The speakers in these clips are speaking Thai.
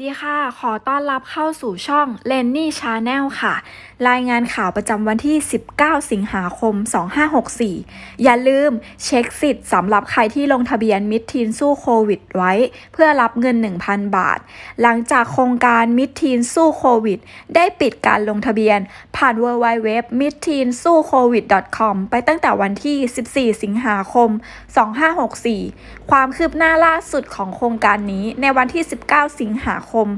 ดีค่ะ ขอต้อนรับเข้าสู่ช่อง l e n n y Channel ค่ะ รายงานข่าวประจำวันที่ 19 สิงหาคม 2564 อย่าลืมเช็คสิทธิ์สำหรับใครที่ลงทะเบียนมิดทีนสู้โควิดไว้ เพื่อรับเงิน 1,000 บาท หลังจากโครงการมิดทีนสู้โควิด ได้ปิดการลงทะเบียน ผ่าน w w w m i d t e e n s u c o v i d com ไปตั้งแต่วันที่ 14 สิงหาคม 2564 ความคืบหน้าล่าสุดของโครงการนี้ในวันที่ 19 สิงหาคม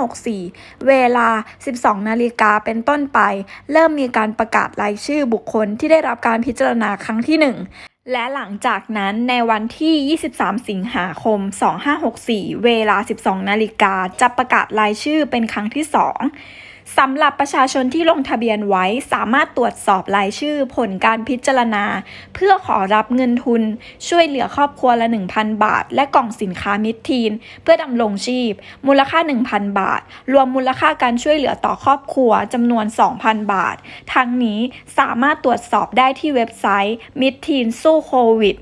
2564 เวลา 12 นาฬิกาเป็นต้นไป เริ่มมีการประกาศรายชื่อบุคคลที่ได้รับการพิจารณาครั้งที่ 1และหลังจากนั้นในวันที่ 23 สิงหาคม 2564 เวลา 12 นาฬิกาจะประกาศรายชื่อเป็นครั้งที่ 2 สำหรับประชาชนที่ลงทะเบียนไว้สามารถตรวจสอบรายชื่อผลการพิจารณา เพื่อขอรับเงินทุน ช่วยเหลือครอบครัวละ 1,000 บาท และกล่องสินค้ามิตรทีน เพื่อดำรงชีพ มูลค่า 1,000 บาท รวมมูลค่าการช่วยเหลือต่อครอบครัวจำนวน 2,000 บาท ทั้งนี้สามารถตรวจสอบได้ที่เว็บไซต์มิตรทีนสู้โควิด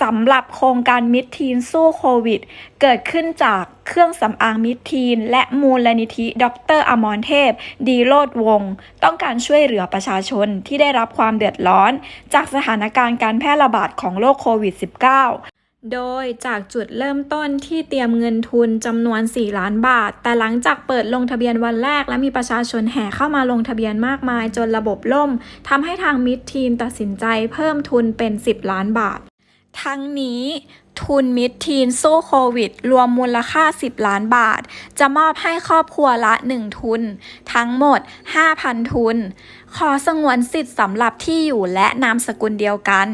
สำหรับโครงการมิตรทีนสู้โควิด เกิดขึ้นจากเครื่องสำอางมิตรทีน และมูลนิธิดรอมรเทพ ดีโลดวง ต้องการช่วยเหลือประชาชนที่ได้รับความเดือดร้อน จากสถานการณ์การแพร่ระบาดของโรคโควิด -19 โดยจากจุดเริ่มต้นที่เตรียมเงินทุนจำนวน 4 ล้านบาท แต่หลังจากเปิดลงทะเบียนวันแรกและมีประชาชนแห่เข้ามาลงทะเบียนมากมายจนระบบล่มทำให้ทางมิตรทีนตัดสินใจเพิ่มทุนเป็น 10 ล้านบาท ทั้งนี้ทุนมิดทีนสู้โควิด รวมมูลค่า 10 ล้านบาท จะมอบให้ครอบครัวละ 1 ทุน ทั้งหมด 5,000 ทุน ขอสงวนสิทธิ์สำหรับที่อยู่และนามสกุลเดียวกัน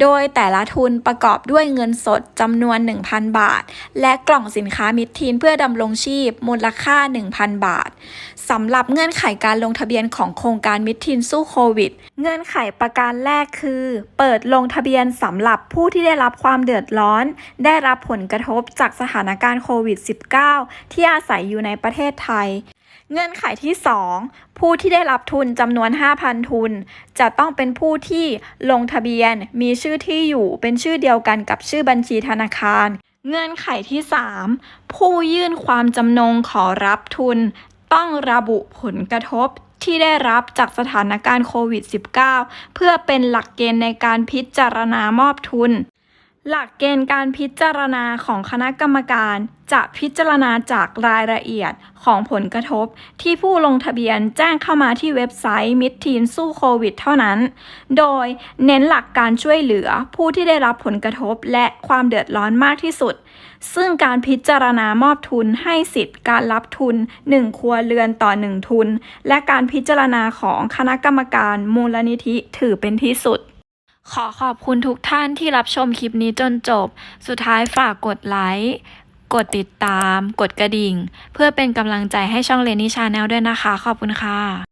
โดยแต่ละทุนประกอบด้วยเงินสดจำนวน 1,000 บาท และกล่องสินค้ามิดทีนเพื่อดำรงชีพ มูลค่า 1,000 บาทสำหรับเงื่อนไขการลงทะเบียนของโครงการมิดทีนสู้โควิด เงื่อนไขประการแรกคือ เปิดลงทะเบียนสำหรับผู้ที่ได้รับความเดือดร้อนได้รับผลกระทบจากสถานการณ์โควิด -19 ที่อาศัยอยู่ในประเทศไทย เงื่อนไขที่ 2 ผู้ที่ได้รับทุนจำนวน 5,000 ทุน จะต้องเป็นผู้ที่ลงทะเบียนมีชื่อที่อยู่เป็นชื่อเดียวกันกับชื่อบัญชีธนาคารเงื่อนไขที่ 3 ผู้ยื่นความจำนงขอรับทุน ต้องระบุผลกระทบที่ได้รับจากสถานการณ์โควิด -19 เพื่อเป็นหลักเกณฑ์ในการพิจารณามอบทุน หลักเกณฑ์การพิจารณาของคณะกรรมการ จะพิจารณาจากรายละเอียดของผลกระทบ ที่ผู้ลงทะเบียนแจ้งเข้ามาที่เว็บไซต์มิดทีนสู้โควิดเท่านั้น โดยเน้นหลักการช่วยเหลือผู้ที่ได้รับผลกระทบและความเดือดร้อนมากที่สุด ซึ่งการพิจารณามอบทุนให้สิทธิ์การรับทุน 1 ครัวเรือนต่อ 1 ทุน และการพิจารณาของคณะกรรมการมูลนิธิถือเป็นที่สุด ขอขอบคุณทุกท่านที่รับชมคลิปนี้จนจบ สุดท้ายฝากกดไลค์ กดติดตาม กดกระดิ่ง เพื่อเป็นกำลังใจให้ช่องเลนี่ชาแนลด้วยนะคะ ขอบคุณค่ะ